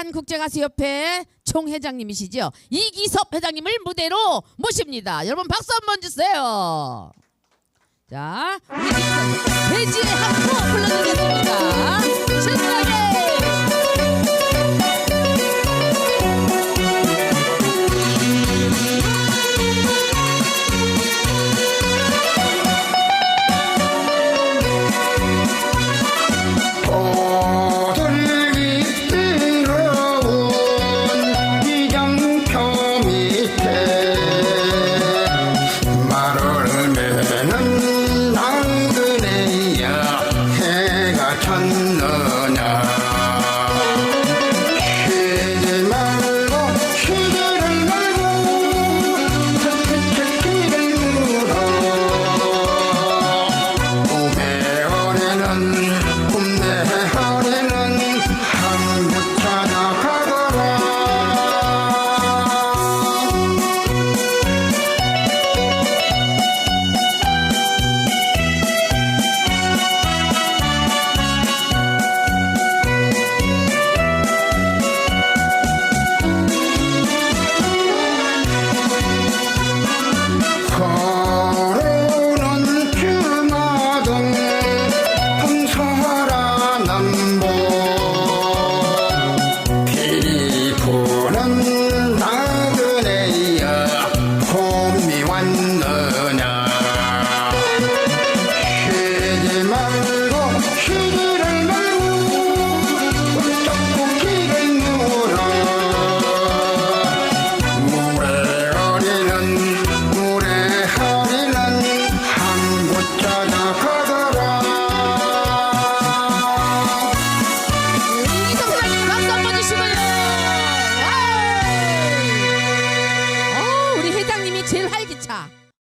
대한국제가수협회 총회장님이시죠. 이기섭 회장님을 무대로 모십니다. 여러분 박수 한번 주세요. 자, 돼지의 한포 불러드리겠습니다.